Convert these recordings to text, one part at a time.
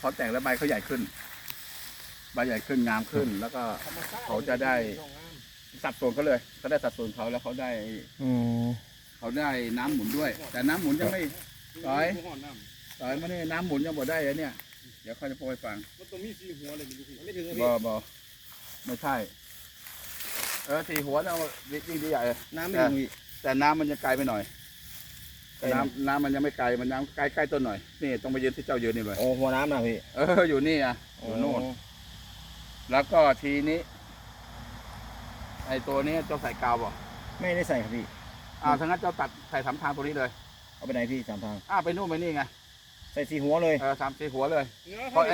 พอแตกแล้วใบเขาใหญ่ขึ้น ใบใหญ่ขึ้นงามขึ้น แล้วก็เขาจะได้สัดส่วนเขาเลยเขาได้สัดส่วนเขาแล้วเขาได้อืมเขาได้น้ำหมุนด้วย แต่น้ำหมุนยังไม่ต่อยต่อยไม่ได้น้ำหมุนยังบ่ได้เลยเนี่ย เดี๋ยวเขาจะโปรยฟังมันต้องมีสีหัวเลยนี่พี่ไม่ถึงเลยบพี่อบอไม่ใช่ เออสีหัวเรายิ่งดีใหญ่เลยน้ำไม่ถึงพี่แต่น้ำมันยังไกลไปหน่อยแต่ น้ำน้ำมันยังไม่ไกลมันน้ำใกล้ใกล้ต้นหน่อยนี่ต้องไปยืนที่เจ้ายืนนี่เลยโอ้หัวน้ำนะพี่ เอออยู่นี่อะอยู่โน่นแล้วก็ทีนี้ ไอ้ตัวนี้เจ้าใส่กาวบ่ไม่ได้ใส่ครับพี่อ่าทั้างนั้นเจ้าตัดใส่สามทางตัวนี้เลย เอาไปไหนพี่สามทางอ่าไปนู่นไปนี่ไงใส่สีหัวเลยเออสามสีหัวเลยมัน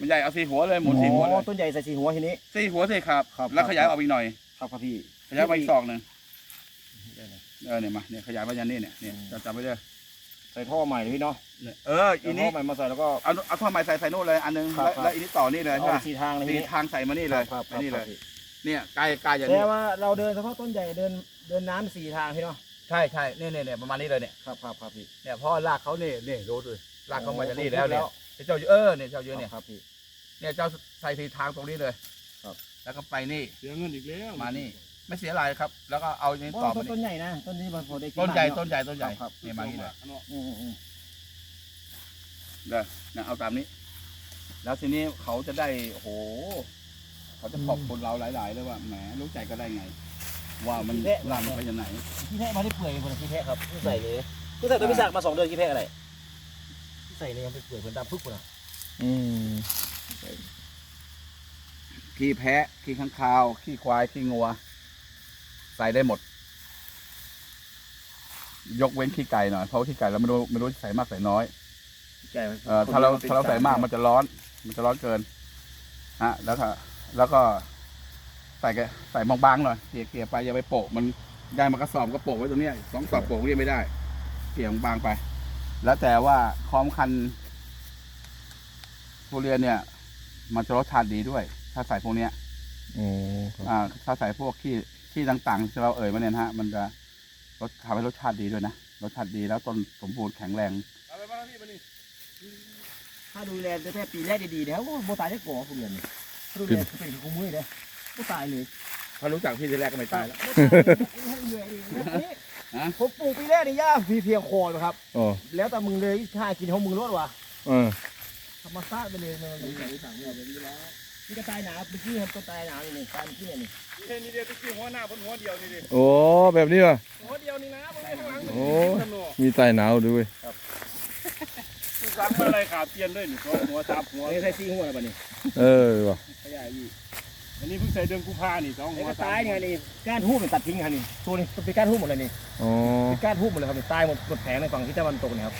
มันใหญ่เอาสีหัวเลยหมุนสีหัวเลอ๋อยต้นใหญ่ใส่สีหัวทีนี้สีหัวสิครับครับ แล้วขยายออกอีกหน่อย ครับครับพี่ขยายไปอีกศอกหนึ่ง เออเนี่ยมาเนี่ยขยายไปยันนี่เนี่ยเนี่ยจะจำไว้เลยใส่ท่อใหม่เลยพี่เนาะเนี่ยเอออีเอาท่นี้อใหม่มาใส่แล้วก็ เอาเอาท่อไม้ใส่ใส่นู่นเลยอันนึงครับแล้วครับ แล้วอีนี้ต่อนี่เลยใช่เอาปะสีทางเลยสีพี่ทางใส่มานี่เลยครับคอัรันบนี้คเลรับยพี่เนี่ยใกล้ใกล้อย่างแต่นี้ว่าเราเดินเฉพาะต้นใหญ่เดินเดินน้ำสี่ทางพี่เนาะใช่ใช่เนี่ยเนี่ยเนี่ยประมาณนี้เลยเนี่ยครับครับครับพี่ เนี่ยเพราะรากเขาเนี่ยเนี่ยดูดูรากเขามาจากนี่แล้วแล้เนี่ยวเจ้าเออเนี่ยเจ้าเยอะเนี่ย ครับพี่ เนี่ยเจ้าใส่สีทางตรงนี้เลยครับ แล้วก็ไปนี่เสียเงินอีกแล้วมานี่ ไม่เสียอะไรครับ แล้วก็เอาอย่างนี้เพราะต่อว่ามาต้นนี่ใหญ่นะต้นนี้มันพอได้กิต้นใหญ่บ้างต้นใหญ่ต้นใหญ่ครับเนี่ยมานี่เลยอืมอืมอืมเด้อนะเอาตามนี้ แล้วทีนี้เขาจะได้โอ้โห เขาจะขอบคุณเราหลาย ๆ เลยว่าแหมรู้ใจก็ได้ไง ว่ามันว่ามันไปยังไงขี้แพะมาได้เปื่อยคนขี้แพะครับเพิ่งใส่เลยเพิ่งใส่ตัวพิซซ่ามาสองเดือนขี้แพะอะไรเพิ่งใส่เลยยังไปเปื่อยเหมือนดำพึกคนอะอืมขี้แพะขี้ข้างคาวขี้ควายขี้งัว ใส่ได้หมด ยกเว้นขี้ไก่หน่อยเพราะว่าขี้ไก่เราไม่รู้ไม่รู้ใส่มากใส่น้อยใช่เอ่อถ้าเราถ้าเราใส่มากมันจะร้อน มันจะร้อนเกินฮะแล้วก็แล้วก็ ใส่แกใส่บางๆหน่อยเกลี่ยเกลี่ยไปอย่าไปโปะมันได้มากระสอบก็โปะไว้ตรงเนี้ยสองกระสอบโปะเรียกไม่ได้ เกลี่ยบางๆไป แล้วแต่ว่าคอมคันทุเรียนเนี่ย มันจะรสชาติดีด้วย ถ้าใส่พวกเนี้ยอ๋อครับ อ่า ถ้าใส่พวกขี้ ขี้ต่างๆที่เราเอ่ยมาเนี่ยนะฮะ มันจะรสทำให้รสชาติดีด้วยนะ รสชาติดีแล้วต้นสมบูรณ์แข็งแรงเอาไปบ้างพี่มานี่ถ้าดูแลแต่แค่ปีแรกดีๆเนี่ยโบตายได้ก่อทุเรียนถ้าดูแลเป็นคุ้มมือเลยโบตายเลยถ้ารู้จักพี่ทีแรกก็ไม่ตายแล้วฮะผมปลูกปีแรกนี่ย่าพีเพียงคอนะครับอ๋อแล้วแต่มึงเลยถ้ากินของมึงรอดว่ะเออธรรมชาติไปเลยเลยสั่งเนี่ยเป็นอยู่แล้ว นี่ก็ตายหนาวเมื่อกี้เห็นตัวตายหนาวนี่นี่ตายเมื่อกี้เนี่ยนี่เฮ้ยนี่เดียวตะกี้หัวหน้าบนหัวเดียวนี่ดิโอ้แบบนี้ว่ะหัวเดียวนี่นะบนข้างหลังโอ้ถนนมีใต้หนาวด้วยซักมาอะไรขาเปลี่ยนด้วยนี่หัวหัวซับหัวไม่ใช่ซีหัวอะไรบ้านี่เออว่ะขยายอีกอันนี้เพิ่งใส่เดือนกุมภานี่สองหัแล้ววก็ซับตายเนี่ยนี่ก้านหูมันตัดทิ้งค่ะนี่ตัวนี้เป็นก้านหูหมดเลยนี่อ๋อ เป็นก้านหูหมดเลยครับนี่ตายหมดหมดแผงในฝั่งที่ตะวันตกเนี่ยครับ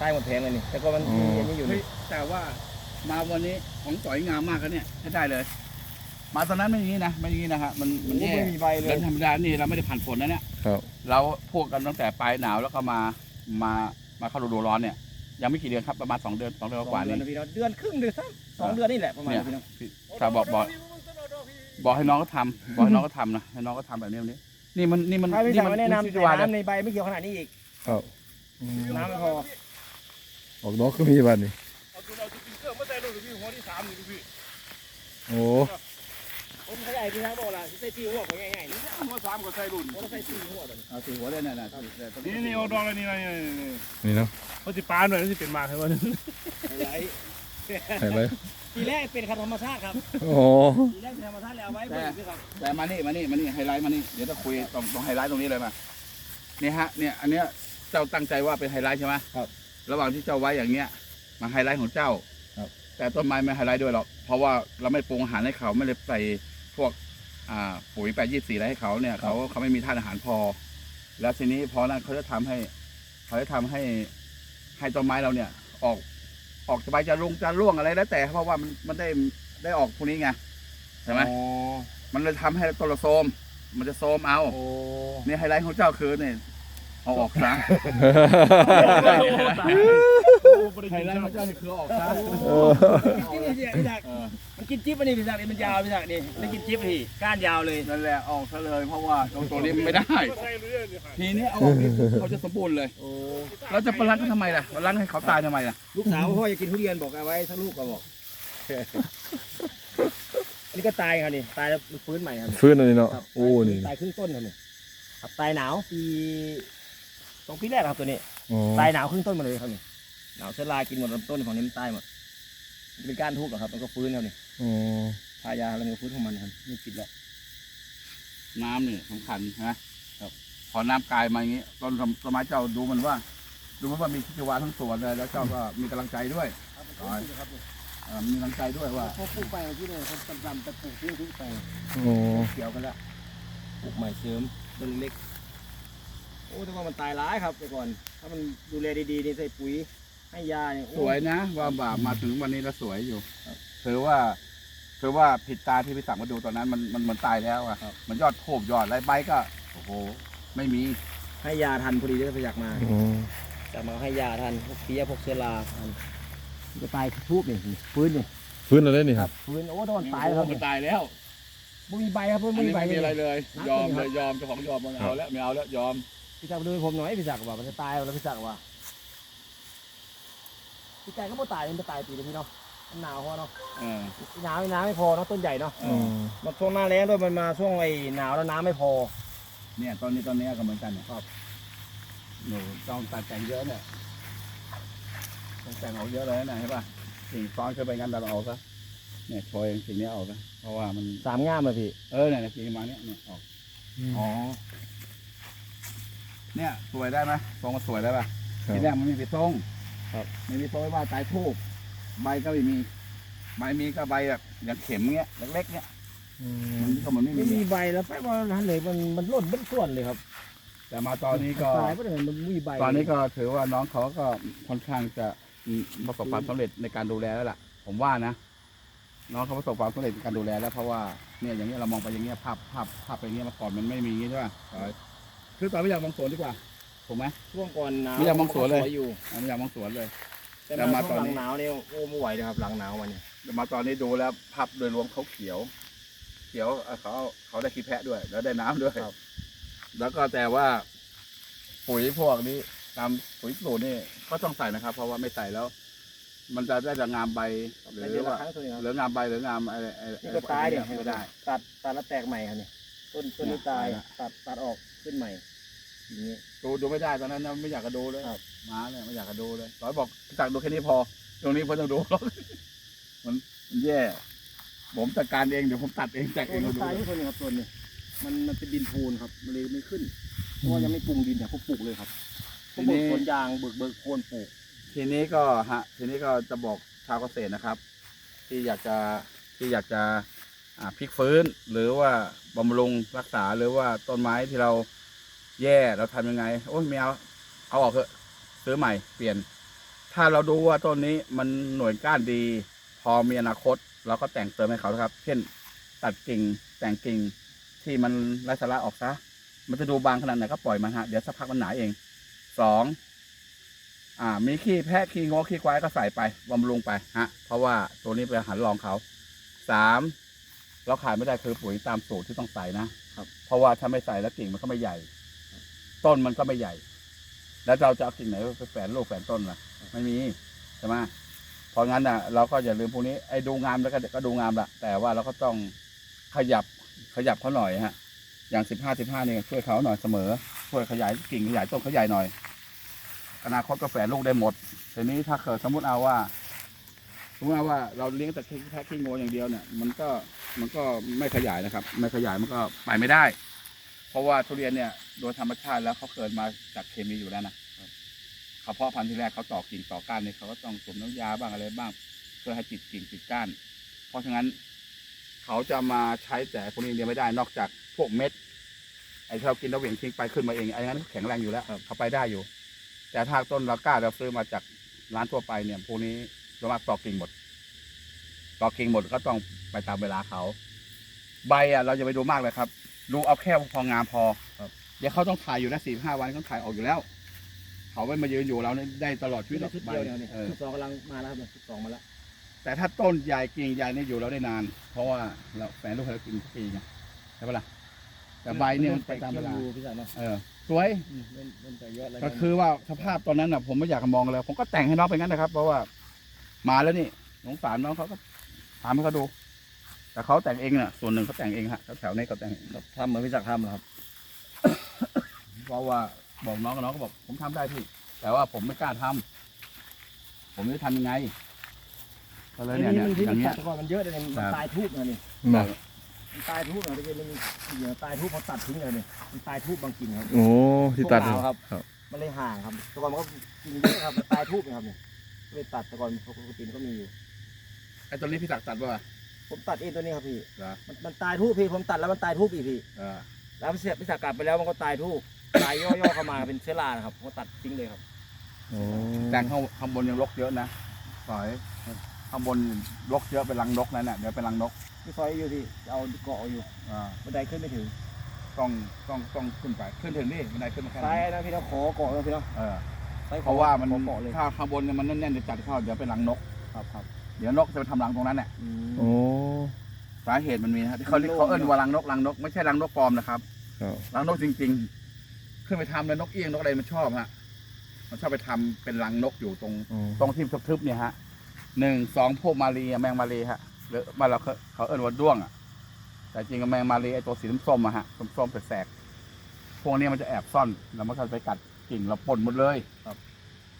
ตายหมดแผงเลยนี่แต่ก็มันมีอันนี้อยู่เฮ้ยนี่แต่ว่า มาวันนี้ของสวยงามมากครับเนี่ยใช้ได้เลย มาตอนนั้นไม่อย่างนี้นะไม่อย่างนี้นะฮะมันมัมันนก็แย่ไม่มีใบเลเดิยนธรรมดานี่เราไม่ได้ผ่านฝนนะเนี่ยครับเราพวกกันตั้งแต่ปลายหนาวแล้วก็มามามาเข้าฤดูร้อนเนี่ยยังไม่กี่เดือนครับประมาณสองเดือนสองเดือนกว่าเดืนี้อนนะพี่เนาะเดือนครึ่งเดือนสักสองเดือนนี่แหละประมาณเนี่ยนี้พี่เนาะถ้าบอกบอกบอกให้น้องก็ทำบอกให้น้องก็ทำนะให้น้องก็ทำแบบนี้แบบนี้ นี่มันนี่มันถ้าไม่นี่สั่งมันไม่แนะชีนำวิตแต่วาเลยน้ำในใบไม่เกี่ยวขนาดนี้อีกครับอืมน้ำไม่พอออกดอกก็มีบัดนี่เที่สามนี่ดูพี่โอ้ผมขยายพี่ทางบอกละใส่ซีหัวของง่ายๆนี่หัวสามก็ใส่รุ่นผมใส่ซีหัวแบบนี้เอาสีหัวเลยเนี่ยนะที่นี่นี่เอาดองเลยนี่นะนี่นี่นี่นี่เนาะเขาจะปานหน่อยนั่นสิเป็นมากให้มันอะไรใส่ไปทีแรกเป็นธรรมชาติครับ โอ้ทีแรกเป็นธรรมชาติแล้วเอาไว้เบิ่งด้วยครับแต่มานี่มานี่มานี่ไฮไลท์มานี่เดี๋ยวจะคุยตรงตรงไฮไลท์ตรงนี้เลยมาเนี่ยฮะเนี่ยอันเนี้ยเจ้าตั้งใจว่าเป็นไฮไลท์ใช่ไหมครับ ระหว่างที่เจ้าไว้อย่างเงี้ยมาไฮไลท์ของเจ้าครับ แต่ต้นไม้ไม่ไฮไลท์ด้วยหรอก เพราะว่าเราไม่ปรุงอาหารให้เขาไม่ได้ใส่พวกอ่าปุ๋ยแปดยี่สี่อะไรให้เขาเนี่ยเขาเขาไม่มีธาตุอาหารพอ แล้วทีนี้พอนั้นเขาจะทำให้เขาจะทำให้ให้ต้นไม้เราเนี่ย ออกออกจะใบจะรุงจะร่วงอะไรแล้วแต่ เพราะว่ามันมันได้ได้ออกพวกนี้ไงใช่ไหมอ๋อมันเลยทำให้ต้นเราโทรมมันจะโทรมเอาโอ้เนี่ยไฮไลท์ของเจ้าคือเนี่ย เอาออกซะไทยแลนด์พระเจ้านี่คือเอาออกซะเออกินนี่พี่ศักดิ์มันกินจิ๊บอันนี้พี่ศักดิ์นี่มันยาวพี่ศักดิ์นี่ได้กินจิ๊บพี่ก้านยาวเลยนั่นแหละออกซะเลยเพราะว่าตรงตัวนี้ไม่ได้ใช่เรื่องเนี่ยค่ะทีนี้เอาออกนี่เขาจะสมบูรณ์เลยโอ้เราจะประลังเขาทำไมล่ะประลังให้เขาตายทำไมล่ะลูกสาวพ่ออยากกินทุเรียนบอกเอาไว้ถ้าลูกก็บอกนี่ก็ตายครับนี่ตายแล้วมันฟื้นใหม่ครับฟื้นอันนี้เนาะครับโอ้นี่ตายครึ่งต้นครับนี่ครับตายหนาวปี สองปีแรกครับตัวนี้อ๋อตายหนาวครึ่งต้นมาเลยครับนี่หนาวเชื้อรากินหมดลำต้นของนี้มันตายหมดมันเป็นก้านทุบเหรอครับ มันก็ฟื้นครับนี่อ๋อทายาแล้วมันก็ฟื้นของมันครับนี่ปิดแล้วน้ำนี่สำคัญนะครับพอน้ำกลายมาอย่างนี้ต้นสมัยเจ้าดูมันว่า ดูมันว่ามีชีวาทั้งสวนเลยแล้วเจ้าก็มีกำลังใจด้วยครับเอ่อมีกำลังใจด้วยว่าพอปลูกไปที่นี่เขาตำๆแต่ปลูกทิ้งทิ้งไปอ๋อเกี่ยวกันแล้วปลูกใหม่เสริมต้นเล็กโอ้แต่ว่ามันตายร้ายครับแต่ก่อน ถ้ามันดูแลดีๆนี่ใส่ปุ๋ยให้ยาเนี่ยโอ้สวยนะว่าบาปมาถึงวันนี้แล้วสวยอยู่ครับถือว่าถือว่าผิดตาที่พี่สั่งมาดูตอนนั้นมันมันมันตายแล้วอะครับมันยอดโผบยอดไรใบก็โอ้โหไม่มีให้ยาทันพอดีที่ไปอยากมาอ๋อจากมาให้ยาทันพวกเพี้ยพวกเชื้อราทันมันจะตายทุบนี่ฟื้นนี่ฟื้นอะไรนี่ครับฟื้นโอ้ตอนตายแล้วครับมันตายแล้วไม่มีใบครับอันไม่มีนี้ใบไม่มีอะไรเลยนับยอมเลเลยยครับยอมเจ้าของยอมมันเอาแล้วไม่เอาแล้วยอม พี่จักรมาดูให้ผมหน่อยพี่จักรว่ามันจะตายแล้วพี่จักรว่าพี่จักรก็ไม่ตายมันจะตายปีเดียวพี่เนาะมันหนาวพอเนาะเออหนาวน้ำไม่พอเนาะต้นใหญ่เนาะเออ๋ออมันช่วงหน้าแล้งด้วยมันมาช่วงไอ้หนาวแล้วน้ำไม่พอ เนี่ยตอนนี้ตอนนี้ก็เหมือนกันเนี่ยครับ หนูต้องตัดแต่งเยอะเนี่ยต้องแต่งออกเยอะเลยนะเห็นป่ะสิ่งซ้อนขึ้นไปงั้นเราเอาซะเนี่ยโชยสิ่งนี้เอาซะเพราะว่ามันสามง่ามเลยพี่ เออเนี่ยสิ่งประมาณเนี้ยเนี่ยออกอ๋อ เนี่ยสวยได้ไหมทรงมันสวยได้ป่ะครับทีแรกมันไม่มีทรงครับไม่มีทรงว่าตายทูบใบก็ไม่มีใบมีก็ใบแบบอย่างเข็มเงี้ยเล็กๆเงี้ยอืมันมก็มันไม่ไม่มีมีใบแล้วไปว่าทันเลยมันมันร่นเป็นส่วนเลยครับ แต่มาตอนนี้ก็ตายไปเลยมันมีใบตอนนี้ก็ถือว่าน้องเขาก็ค่อนข้างจะประสบความสำเร็จในการดูแลแล้วล่ะ ผมว่านะน้องเขาประสบความสำเร็จในการดูแลแล้วเพราะว่าเนี่ยอย่างนี้ยเรามองไปอย่างเงี้ยภาพภาพภาพไปอย่างเงี้ยมาก่อนมันไม่มีอย่างงี้ใช่ป่ะต่อย คือต่อยไม่อยากมองสวนดีกว่าถูกไหม ช่วงก่อนหนาวไม่อยากมองสวนเลยสอยู่อะไม่อยากมองสวนเลย แต่แล้วมามาตตออนนหนี้ ลังหนาวเนี่ยโอ้ไม่ไหวเลยครับหลังหนาววันนี้แต่มาตอนนี้ดูแล้วภาพโดยรวมเขาเขียว เขียวเอ่อเขาเขาได้ขี้แพะด้วย แล้วได้น้ำด้วยแล้วก็แต่ว่า ปุ๋ยพวกนี้ตามปุ๋ยสูตรนี่ก็ต้องใส่นะครับ เพราะว่าไม่ใส่แล้ว มันจะได้แต่งามใบหแต่รืเดืออนละว่าครั้งตัวนี้ครับหรืองามใบหรืองามอะไรอะไรนี่ก็ตายเนี่ยไม่ได้ ตัดตัดแล้วแตกใหม่ครับเนี่ยต้นต้นนี้ตายเนี่ยตายละตัดตัดออกขึ้นใหม่อย่างนี้ ดูดูไม่ได้ตอนนั้นนะไม่อยากจะดูเลยครับม้าเนี่ยไม่อยากจะดูเลยร้อยบอกจากดูแค่นี้พอ ตรงนี้พอต้องดูหรอกมันมันแย่ ผมจัดการเองเดี๋ยวผมตัดเองแจกเองต้มานดูตายที่ต้นนี้ครับต้นนี้มันมันเป็นดินพูนครับมันเลยไม่ขึ้นเพราะว่ายังไม่ปรุงดินแต่เขาปลูกเลยครับเขาเบิกสวนยางเบิกเบิกโคนปลูก ทีนี้ก็ฮะ ทีนี้ก็จะบอกชาวเกษตรนะครับ ที่อยากจะที่อยากจะอ่าพลิกฟื้นหรือว่าบำรุงรักษาหรือว่าต้นไม้ที่เรา แย่เราทำยังไง โอ้ยไม่เอาเอาออกเถอะซื้อใหม่เปลี่ยน ถ้าเราดูว่าต้นนี้มันหน่วยก้านดี พอมีอนาคตเราก็แต่งเติมให้เขานะครับ เช่น ตัดกิ่งแต่งกิ่งที่มันไร้สาระออกซะมันจะดูบางขนาดไหนก็ปล่อยมันฮะเดี๋ยวสักพักมันหนาเองสองอ่า มีขี้แพะขี้งอขี้ควายก็ใส่ไปบำรุงไปฮะ เพราะว่าตัวนี้เป็นอาหารรองเขาสามเราขายไม่ได้คือปุ๋ยตามสูตรที่ต้องใส่นะครับ เพราะว่าถ้าไม่ใส่แล้วกิ่งมันก็ไม่ใหญ่ ต้นมันก็ไม่ใหญ่ แล้วเราจะเอากิ่งไหนไปแฝนลูกแฝนต้นล่ะไม่มีใช่ไหมเพราะงั้นอะเราก็อย่าลืมพวกนี้ไอ้ดูงามแล้วก็ก็ดูงามละแต่ว่าเราก็ต้องขยับขยับเขาหน่อยฮะ อย่างสิบห้าสิบห้าเนี่ยช่วยเขาหน่อยเสมอช่วยขยายกิ่งขยายต้นเขาใหน่อย อนาคตก็แฝงลูกได้หมดทีนี้ถ้าเกิดสมมติเอาว่าสมมติเอาว่าเราเลี้ยงแต่แค่ขี้โงอย่างเดียวเนี่ย มันก็มันก็ไม่ขยายนะครับ ไม่ขยายมันก็ไปไม่ได้ เพราะว่าทุเรียนเนี่ยโดยธรรมชาติแล้วเขาเกิดมาจากเคมีอยู่แล้วนะเขาเพาะพันธุ์ที่แรกเขาต่อกิ่งต่อก้านเนี่ยเขาก็ต้องสวมน้ำยาบ้างอะไรบ้าง เพื่อให้ติดกิ่งติดก้าน เพราะฉะนั้นเขาจะมาใช้แต่พวกนี้เดียวไม่ได้นอกจากพวกเม็ดไอ้ที่เรากินแล้วเหวี่ยงทิ้งไปขึ้นมาเองไอ้นั้นแข็งแรงอยู่แล้วเขาไปได้อยู่ แต่ถ้าต้นลาก้าเราซื้อมาจากร้านทั่วไปเนี่ยพวกนี้ส่วนมากตอกกิ่งหมดตอกกิ่งหมดก็ต้องไปตามเวลาเขา ใบอะเราจะไปดูมากเลยครับ ดูเอาแค่พองามพอเดี๋ยวเขาต้องถ่ายอยู่นะสี่ห้าวันเขาถ่ายออกอยู่แล้ว เขาไม่มายืนอยู่เราเนี่ยได้ตลอดชีวิตหรอกชุดใบเดียวเนี่ยเออชุดสองกำลังมาแล้วครับชุดสองมาแล้วแต่ถ้าต้นใหญ่กิ่งใหญ่เนี่ยอยู่เราได้นาน เพราะว่าเราแฝงลูกให้เรากินทุกปีไงใช่ปะล่ะแต่ใบเนี่ยมันไปตามเวลาเริ่อยู่พี่สันเนาะเออสวยอืมเริ่มเริ่มจะเยอะแล้วก็คือว่าสภาพตอนนั้นน่ะผมไม่อยากจะมองเลยผมก็แต่งให้น้องไปงั้นนะครับ เพราะว่ามาแล้วนี่สงสารน้องเขาก็ถามให้เขาดู แต่เขาแต่งเองน่ะ ส่วนหนึ่งเขาแต่งเองฮะแถวๆนี้เขาแต่งเองทำเหมือนพี่ศักดิ์ทำเหรอครับ เพราะว่าบอกน้องกับน้องก็บอก ผมทำได้พี่ แต่ว่าผมไม่กล้าทำผมจะทำยังไงก็เลยเนี่ยอันเนี่นี้ยมันที่อมันย่างเงี้ตัยดก่อนมันเยอะเลยมันครับ ตายทุบนะนี่มามันตายทุบนะที่เป็นมันเหยื่อตายทุบเขาตัดทิ้งเลยนี่มันตายทุบบางกิ่งครับ โอ้ที่ตัดพวกเราครับ ครับ มันเลยห่างครับแต่ก่อนมันก็กินเยอะครับมันตายทุบนะครับเนี่ยก็เลยตัดแต่ก่อนปกติมันก็มีอยู่ไอ้ตัวนี้พี่ตักตัดป่ะ ผมตัดเองตัวนี้ครับพี่เหรอมันมันตายทุบพี่ผมตัดแล้วมันตายทุบอีกพี่เออแล้วพี่เสียพี่ศักดิ์กลับไปแล้วมันก็ตายทุบตายย่อๆเข้ามาเป็นเชื้อรานะครับผมก็ตัดทิ้งเลยครับโอ้แต่ข้างข้างบนยังรกเยอะนะสอยข้างบนรกเยอะเป็นรังนกนั่นน่ะเดี๋ยวเป็นรังนกพี่ซอยอยู่ที่จะเอาเกาะอยู่อ่าบันไดขึ้นไม่ถึงต้องต้องต้องขึ้นไปขึ้นถึงนี่บันไดขึ้นมาแค่ซ้ายนั้นนะพี่เราขอเกาะเลยพี่เนาะเออซ้ยขอเพราะว่ามันขอเกาะเลย ถ้าข้างบนเนี่ยมันแน่นๆจะจัดเข้าเดี๋ยวเป็นรังนกครับครับ เดี๋ยวนกจะไปทำรังตรงนั้นเนี่ยอืมโอ้สาเหตุมันมีนะฮะที่เขามันโล่งเขาเอิ้นว่ารังนกรังนกไม่ใช่รังนกปลอมนะครับครับ รังนกจริง ๆ ขึ้นไปทำแล้วนกเอี้ยงนกอะไรมันชอบฮะมันชอบไปทำเป็นรังนกอยู่ตรงโอ้ตรงที่ทึบๆเนี่ยฮะหนึ่งสองพวกมารีอะแมงมารีฮะหรือบ้านเราเขาเขาเอิ้นว่าด้วงอะ แต่จริงกับแมงมารีไอตัวสีส้มๆอะฮะส้มๆแสกๆพวกเนี้ยมันจะแอบซ่อนแล้วมันก็ไปกัดกิ่งเราปนหมดเลยครับ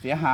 เสียหาย